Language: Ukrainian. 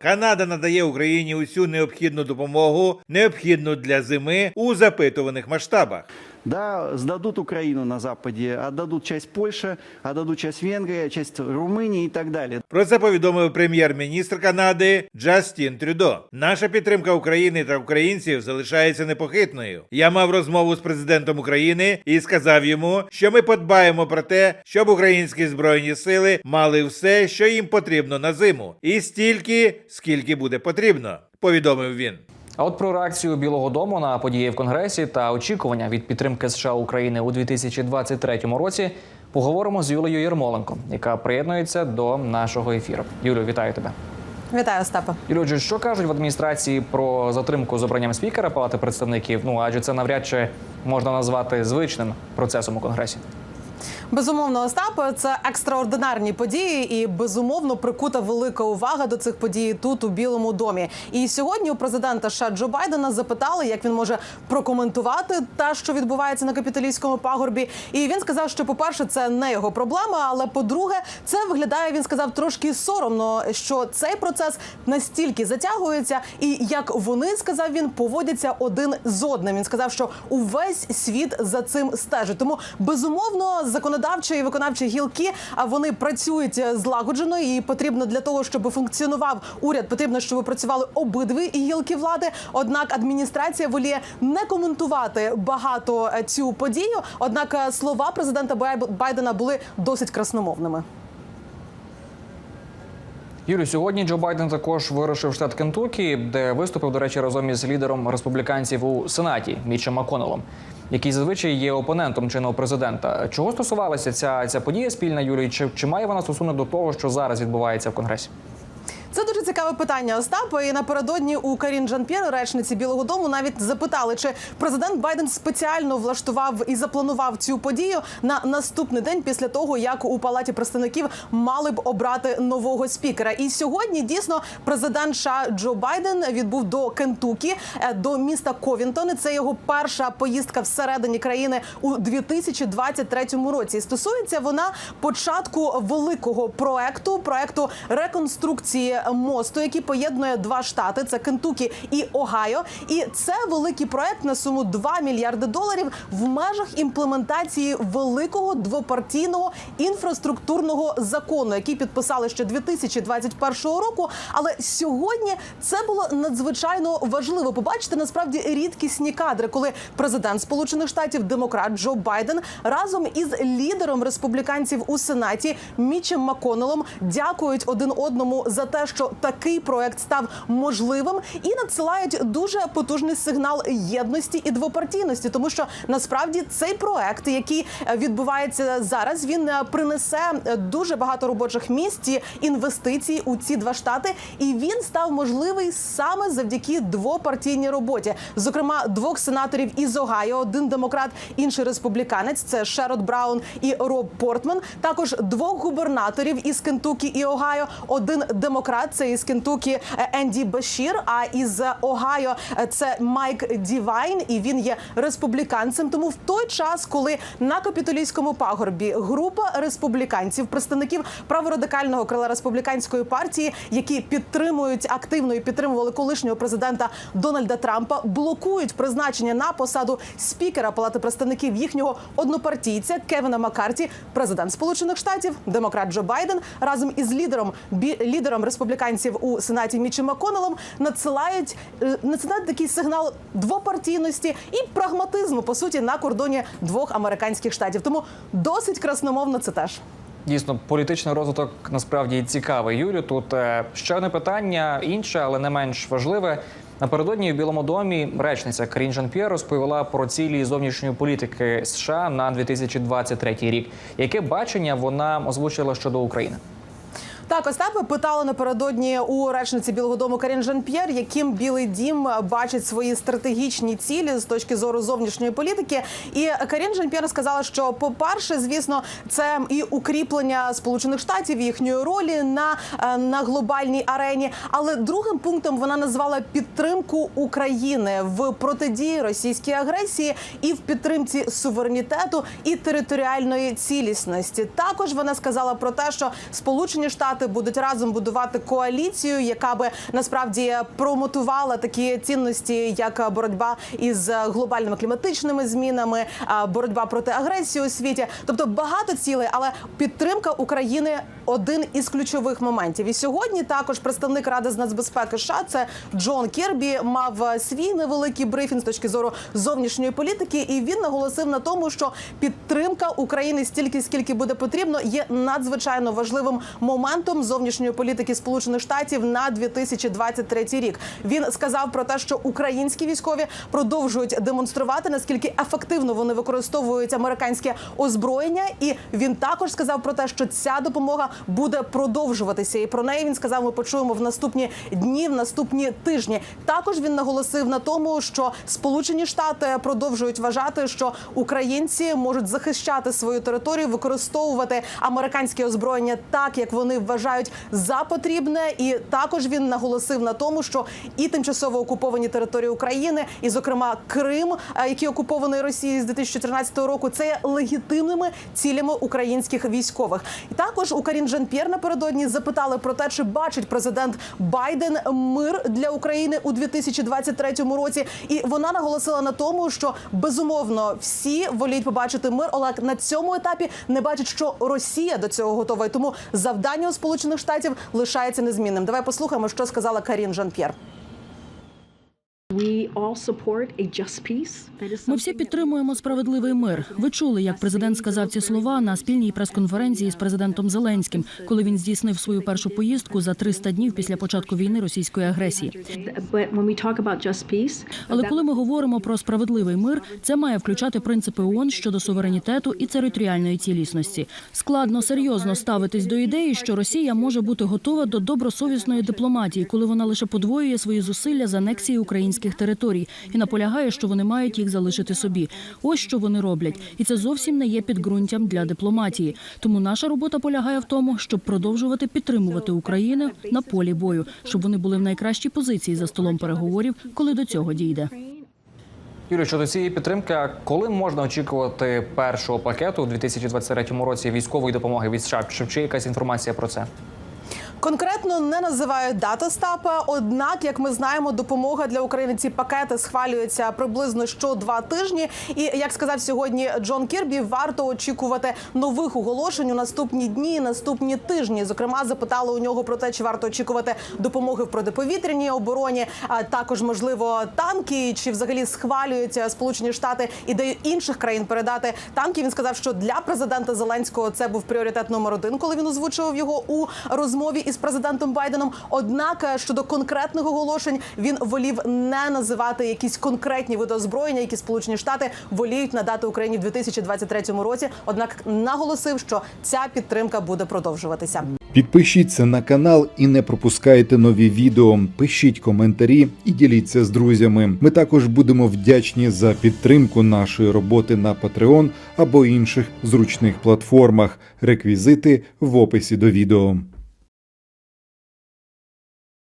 Канада надає Україні усю необхідну допомогу, необхідну для зими у запитуваних масштабах. Да, сдадут Украину на Западе, отдадут часть Польши, отдадут часть Венгрии, часть Румынии и так далее. Про це повідомив прем'єр-міністр Канади Джастін Трюдо. Наша підтримка України та українців залишається непохитною. Я мав розмову з президентом України і сказав йому, що ми подбаємо про те, щоб українські збройні сили мали все, що їм потрібно на зиму, і стільки, скільки буде потрібно. Повідомив він. А от про реакцію Білого Дому на події в Конгресі та очікування від підтримки США України у 2023 році поговоримо з Юлією Єрмоленко, яка приєднується до нашого ефіру. Юлю, вітаю тебе. Вітаю, Остапе. Юлю, що кажуть в адміністрації про затримку з обранням спікера Палати представників? Ну адже це навряд чи можна назвати звичним процесом у Конгресі. Безумовно, Остапе, це екстраординарні події, і безумовно прикута велика увага до цих подій тут у Білому домі. І сьогодні у президента США Джо Байдена запитали, як він може прокоментувати те, що відбувається на капіталійському пагорбі. І він сказав, що, по-перше, це не його проблема. Але по-друге, це виглядає. Він сказав трошки соромно, що цей процес настільки затягується, і як вони сказав він, поводяться один з одним. Він сказав, що увесь світ за цим стежить. Тому безумовно законодавчі і виконавчі гілки а вони працюють е, злагоджено і потрібно для того, щоб функціонував уряд. Потрібно, щоб працювали обидві гілки влади. Однак адміністрація воліє не коментувати багато е, цю подію. Однак е, слова президента Бай- Байдена були досить красномовними. Юлю, сьогодні Джо Байден також вирушив штат Кентукі, де виступив, до речі, разом із лідером республіканців у Сенаті Мічем Маконелом, який зазвичай є опонентом чинного президента. Чого стосувалася ця, ця подія спільна Юрій? Чи, чи має вона стосунок до того, що зараз відбувається в Конгресі? Цікаве питання, Остапа. І напередодні у Карін Жан-П'єр, речниці Білого Дому, навіть запитали, чи президент Байден спеціально влаштував і запланував цю подію на наступний день після того, як у палаті представників мали б обрати нового спікера. І сьогодні дійсно президент США Джо Байден відбув до Кентукі, е, до міста Ковінтон. Це його перша поїздка всередині країни у 2023 році. Стосується вона початку великого проекту проекту реконструкції мосту, який поєднує два штати: це Кентукі і Огайо. І це великий проект на суму 2 мільярди доларів в межах імплементації великого двопартійного інфраструктурного закону, який підписали ще 2021 року. Але сьогодні це було надзвичайно важливо побачити насправді рідкісні кадри, коли президент Сполучених Штатів, демократ Джо Байден, разом із лідером республіканців у сенаті Мічем Маконелом дякують один одному за те, що такий проект став можливим, і надсилають дуже потужний сигнал єдності і двопартійності, тому що насправді цей проект, який е, відбувається зараз, він е, принесе е, дуже багато робочих місць і інвестицій у ці два штати, і він став можливий саме завдяки двопартійній роботі, зокрема двох сенаторів із Огайо, один демократ, інший республіканець. Це Шерод Браун і Роб Портман. Також двох губернаторів із Кентукі і Огайо, один демократ, це із Кентукі е, Енді Башір. А із Огайо е, це Майк Дівайн, і він є республіканцем. Тому в той час, коли на капітолійському пагорбі група республіканців, представників праворадикального крила республіканської партії, які підтримують активно і підтримували колишнього президента Дональда Трампа, блокують призначення на посаду спікера Палати представників їхнього однопартійця Кевіна Маккарті, президент Сполучених Штатів, демократ Джо Байден разом із лідером лідером республіканців у сенаті Мічем Маконелом надсилають е, надсилають такий сигнал двопартійності і прагматизму по суті на кордоні двох американських штатів. Тому досить красномовно це теж. Дійсно, політичний розвиток насправді цікавий. Юлю, тут е, ще одне питання, інше, але не менш важливе. Напередодні в Білому домі речниця Карін Жан-П'єр розповіла про цілі зовнішньої політики США на 2023 рік. Яке бачення вона озвучила щодо України? Так, Остапе питали напередодні у речниці Білого Дому Карін Жан-П'єр, яким Білий Дім бачить свої стратегічні цілі з точки зору зовнішньої політики. І Карін Жан-П'єр сказала, що по-перше, звісно, це і укріплення Сполучених Штатів їхньої ролі на, е, на глобальній арені. Але другим пунктом вона назвала підтримку України в протидії російській агресії і в підтримці суверенітету і територіальної цілісності. Також вона сказала про те, що Сполучені Штати Штати будуть разом будувати коаліцію, яка би насправді промотувала такі цінності, як боротьба із глобальними кліматичними змінами, боротьба проти агресії у світі. Тобто багато цілей, але підтримка України один із ключових моментів. І сьогодні також представник ради з нацбезпеки США, це Джон Кірбі, мав свій невеликий брифінг з точки зору зовнішньої політики, і він наголосив на тому, що підтримка України стільки, скільки буде потрібно, є надзвичайно важливим моментом зовнішньої політики Сполучених Штатів на 2023 рік. Він сказав про те, що українські військові продовжують демонструвати наскільки ефективно вони використовують американське озброєння, і він також сказав про те, що ця допомога буде продовжуватися. І про неї він сказав. Ми почуємо в наступні дні, в наступні тижні. Також він наголосив на тому, що Сполучені Штати продовжують вважати, що українці можуть захищати свою територію, використовувати американське озброєння так, як вони вважають за потрібне. І також він наголосив на тому, що і тимчасово окуповані території України, і зокрема Крим, е, який окупований Росією з 2014 року, це є легітимними цілями українських військових. І також у Карін Жан-П'єр напередодні запитали про те, чи бачить президент Байден мир для України у 2023 році. І вона наголосила на тому, що безумовно всі воліють побачити мир, але на цьому етапі не бачать, що Росія до цього готова. І тому завдання у Сполучених Штатів лишається незмінним. Давай послухаємо, що сказала Карін Жан-П'єр. Ми всі підтримуємо справедливий мир. Ви чули, як президент сказав ці слова на спільній прес-конференції з президентом Зеленським, коли він здійснив свою першу поїздку за 300 днів після початку війни російської агресії. Але коли ми говоримо про справедливий мир, це має включати принципи ООН щодо суверенітету і територіальної цілісності. Складно серйозно ставитись до ідеї, що Росія може бути готова до добросовісної дипломатії, коли вона лише подвоює свої зусилля з анексії українських територій і наполягає, що вони мають їх залишити собі. Ось що вони роблять, і це зовсім не є підґрунтям для дипломатії. Тому наша робота полягає в тому, щоб продовжувати підтримувати Україну на полі бою, щоб вони були в найкращій позиції за столом переговорів, коли до цього дійде. Юлію, щодо цієї підтримки, коли можна очікувати першого пакету у 2023 році військової допомоги від США? Чи є якась інформація про це? Конкретно не називають дата стапа. Однак, як ми знаємо, допомога для України ці пакети схвалюються приблизно що два тижні. І як сказав сьогодні Джон Кірбі, варто очікувати нових оголошень у наступні дні, наступні тижні. Зокрема, запитали у нього про те, чи варто очікувати допомоги в протиповітряній обороні, а також можливо танки, чи взагалі схвалюються Сполучені Штати ідею інших країн передати танки. Він сказав, що для президента Зеленського це був пріоритет номер один, коли він озвучував його у розмові із президентом Байденом. Однак е, щодо конкретних оголошень він волів не називати якісь конкретні види озброєння, які Сполучені Штати воліють надати Україні в 2023 році. Однак наголосив, що ця підтримка буде продовжуватися. Підпишіться на канал і не пропускайте нові відео. Пишіть коментарі і діліться з друзями. Ми також будемо вдячні за підтримку нашої роботи на Patreon або інших зручних платформах. Реквізити в описі до відео.